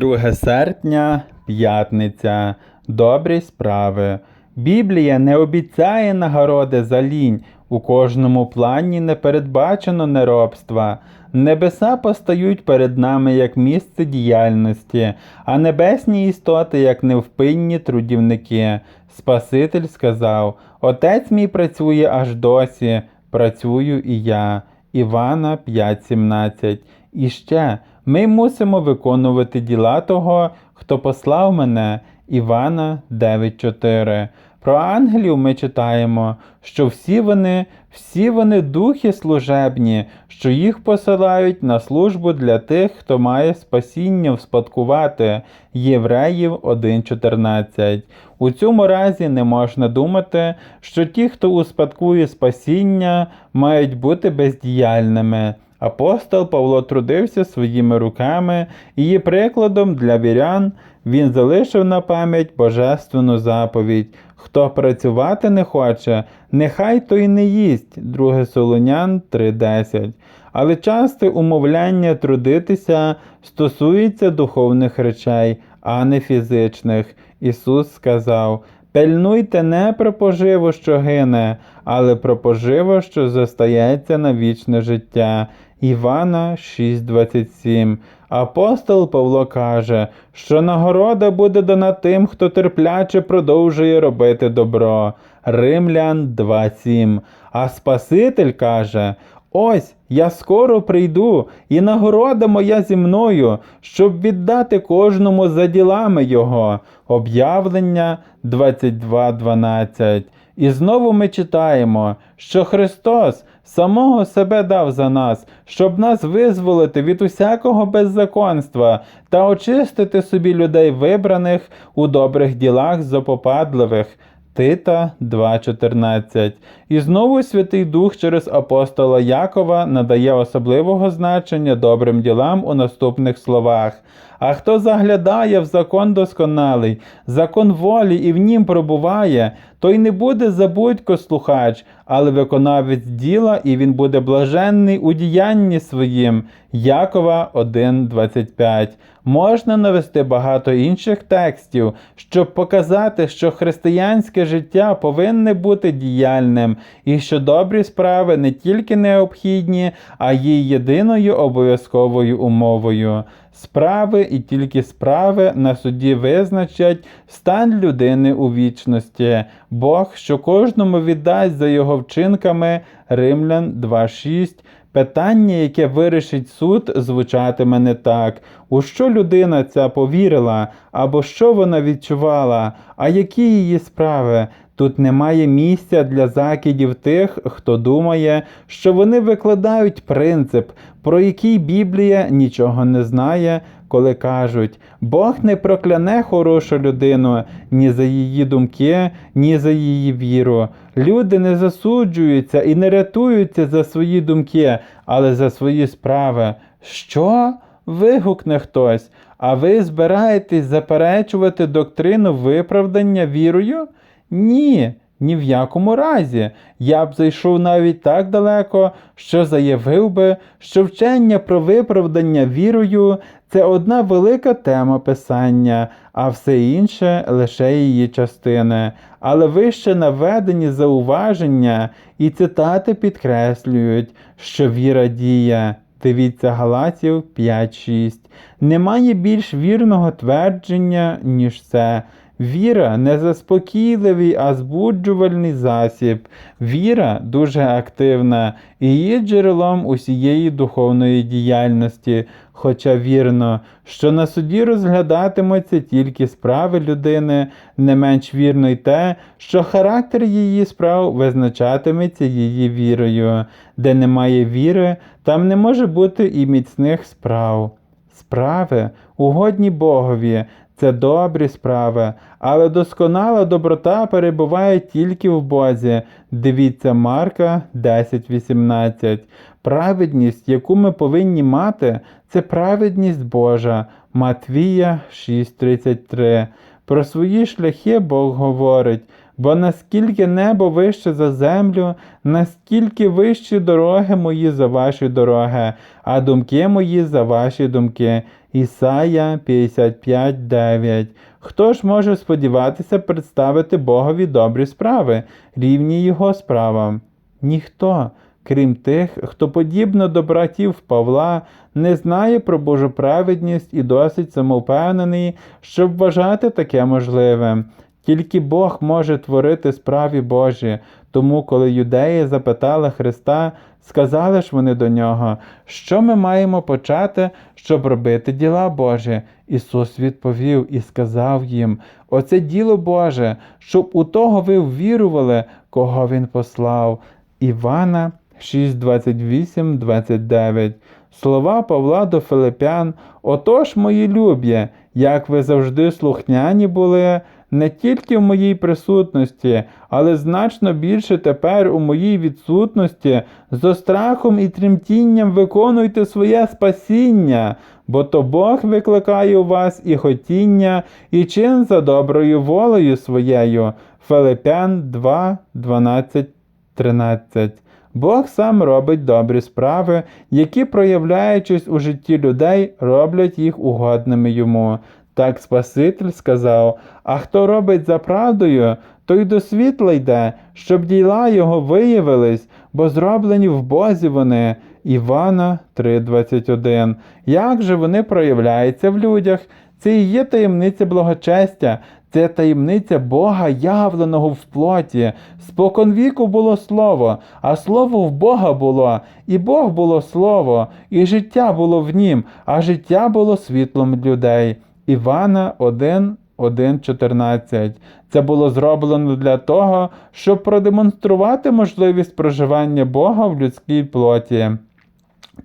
2 серпня, п'ятниця. Добрі справи. Біблія не обіцяє нагороди за лінь. У кожному плані не передбачено неробства. Небеса постають перед нами як місце діяльності, а небесні істоти як невпинні трудівники. Спаситель сказав: Отець мій працює аж досі, працюю і я. Івана 5.17. І ще ми мусимо виконувати діла того, хто послав мене. Івана 9.4. Про ангелів ми читаємо, що всі вони, всі вони духи служебні, що їх посилають на службу для тих, хто має спасіння вспадкувати. Євреїв 1.14. У цьому разі не можна думати, що ті, хто успадкує спасіння, мають бути бездіяльними. Апостол Павло трудився своїми руками і є прикладом для вірян. Він залишив на пам'ять божественну заповідь. Хто працювати не хоче, нехай той не їсть. 2 Солонян 3.10. Але часте умовляння трудитися стосується духовних речей, а не фізичних. Ісус сказав: Пильнуйте не про поживу, що гине, але про поживу, що зостається на вічне життя. Івана 6:27. Апостол Павло каже, що нагорода буде дана тим, хто терпляче продовжує робити добро. Римлян 2:7. А Спаситель каже: Ось я скоро прийду, і нагорода моя зі мною, щоб віддати кожному за ділами його. Об'явлення 22.12. І знову ми читаємо, що Христос самого себе дав за нас, щоб нас визволити від усякого беззаконства та очистити собі людей вибраних у добрих ділах зопопадливих. Тита 2.14. І знову Святий Дух через апостола Якова надає особливого значення добрим ділам у наступних словах. А хто заглядає в закон досконалий, закон волі і в нім пробуває, той не буде забудько слухач, але виконавець діла, і він буде блаженний у діянні своїм. Якова 1.25. Можна навести багато інших текстів, щоб показати, що християнське життя повинне бути діяльним, і що добрі справи не тільки необхідні, а є єдиною обов'язковою умовою. Справи і тільки справи на суді визначать стан людини у вічності, Бог, що кожному віддасть за його вчинками Римлян 2.6. Питання, яке вирішить суд, звучатиме не так, у що людина ця повірила, або що вона відчувала, а які її справи. Тут немає місця для закидів тих, хто думає, що вони викладають принцип, про який Біблія нічого не знає, коли кажуть, Бог не прокляне хорошу людину ні за її думки, ні за її віру. Люди не засуджуються і не рятуються за свої думки, але за свої справи. Що? вигукне хтось, а ви збираєтесь заперечувати доктрину виправдання вірою? Ні, ні в якому разі. Я б зайшов навіть так далеко, що заявив би, що вчення про виправдання вірою це одна велика тема писання, а все інше лише її частини. Але вище наведені зауваження і цитати підкреслюють, що віра діє. Дивіться Галатів 5.6. Немає більш вірного твердження, ніж це. Віра не заспокійливий, а збуджувальний засіб. Віра дуже активна і є джерелом усієї духовної діяльності. Хоча вірно, що на суді розглядатимуться тільки справи людини, не менш вірно й те, що характер її справ визначатиметься її вірою. Де немає віри, там не може бути і міцних справ. Справи, угодні Богові, це добрі справи, але досконала доброта перебуває тільки в Бозі. Дивіться Марка 10.18. Праведність, яку ми повинні мати, це праведність Божа. Матвія 6.33. Про свої шляхи Бог говорить. Бо наскільки небо вище за землю, наскільки вищі дороги мої за ваші дороги, а думки мої за ваші думки. Ісая 55.9. Хто ж може сподіватися представити Богові добрі справи, рівні Його справам? Ніхто, крім тих, хто, подібно до братів Павла, не знає про Божу праведність і досить самовпевнений, щоб вважати таке можливим. Тільки Бог може творити справи Божі. Тому, коли юдеї запитали Христа, сказали ж вони до нього, що ми маємо почати, щоб робити діла Божі. Ісус відповів і сказав їм: Оце діло Боже, щоб у того ви ввірували, кого Він послав. Івана 6, 28, 29. Слова Павла до Филипян, отож, мої любі, як ви завжди слухняні були, не тільки в моїй присутності, але значно більше тепер у моїй відсутності, зо страхом і тремтінням виконуйте своє спасіння, бо то Бог викликає у вас і хотіння, і чин за доброю волею своєю. Филипян 2, 12, 13. Бог сам робить добрі справи, які, проявляючись у житті людей, роблять їх угодними йому. Так Спаситель сказав: А хто робить за правдою, той до світла йде, щоб діла його виявились, бо зроблені в Бозі вони. Івана 3:21. Як же вони проявляються в людях? Це і є таємниця благочестя, це таємниця Бога, явленого в плоті. Спокон віку було слово, а слово в Бога було, і Бог було слово, і життя було в нім, а життя було світлом людей. Івана 1, 1, 14. Це було зроблено для того, щоб продемонструвати можливість проживання Бога в людській плоті.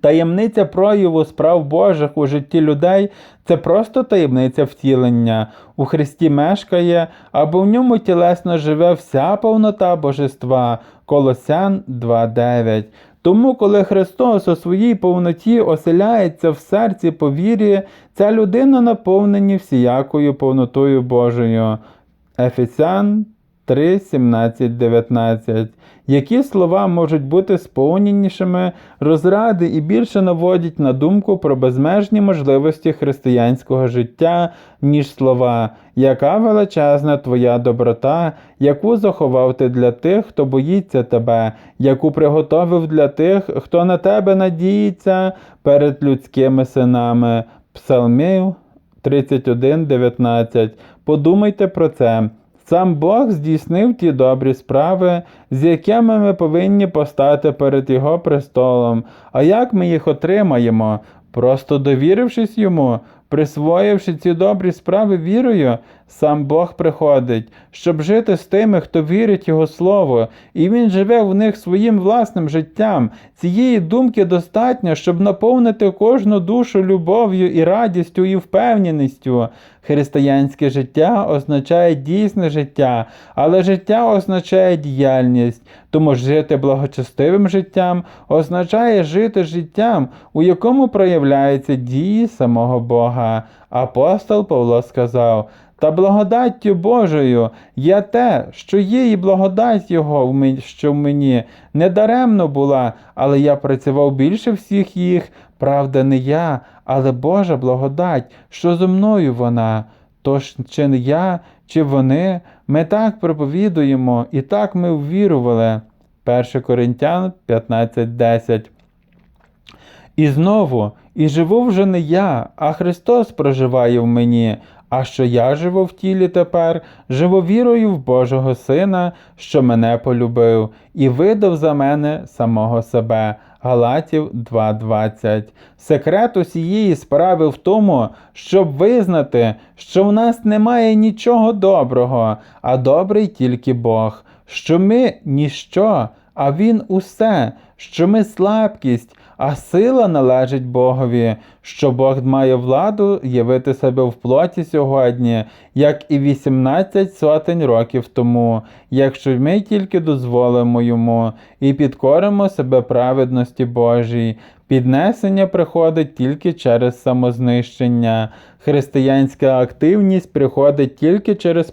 Таємниця прояву справ Божих у житті людей це просто таємниця втілення. У Христі мешкає, або в ньому тілесно живе вся повнота божества. Колосян 2.9. Тому, коли Христос у своїй повноті оселяється в серці по вірі, ця людина наповнені всіякою повнотою Божою. Ефесян 3, 17, 19. Які слова можуть бути сповненішими розради і більше наводять на думку про безмежні можливості християнського життя, ніж слова, яка величезна твоя доброта, яку заховав ти для тих, хто боїться тебе, яку приготовив для тих, хто на тебе надіється перед людськими синами. Псалмів 31, 19. Подумайте про це. Сам Бог здійснив ті добрі справи, з якими ми повинні постати перед Його престолом. А як ми їх отримаємо? Просто довірившись йому, присвоївши ці добрі справи вірою, сам Бог приходить, щоб жити з тими, хто вірить Його Слово, і Він живе в них своїм власним життям. Цієї думки достатньо, щоб наповнити кожну душу любов'ю і радістю і впевненістю. Християнське життя означає дійсне життя, але життя означає діяльність. Тому жити благочестивим життям означає жити життям, у якому проявляються дії самого Бога. Апостол Павло сказав: та благодаттю Божою є те, що є і благодать Його, що в мені недаремно була, але я працював більше всіх їх, правда, не я, але Божа благодать, що зо мною вона. Тож чи не я, чи вони, ми так проповідуємо, і так ми ввірували. 1 Коринтян 15.10 і знову, і живу вже не я, а Христос проживає в мені, а що я живу в тілі тепер, живу вірою в Божого Сина, що мене полюбив, і видав за мене самого себе. Галатів 2.20. Секрет усієї справи в тому, щоб визнати, що в нас немає нічого доброго, а добрий тільки Бог, що ми ніщо, а Він усе, що ми слабкість, а сила належить Богові, що Бог має владу явити себе в плоті сьогодні, як і 18 сотень років тому, якщо ми тільки дозволимо йому і підкоримо себе праведності Божій. Піднесення приходить тільки через самознищення. Християнська активність приходить тільки через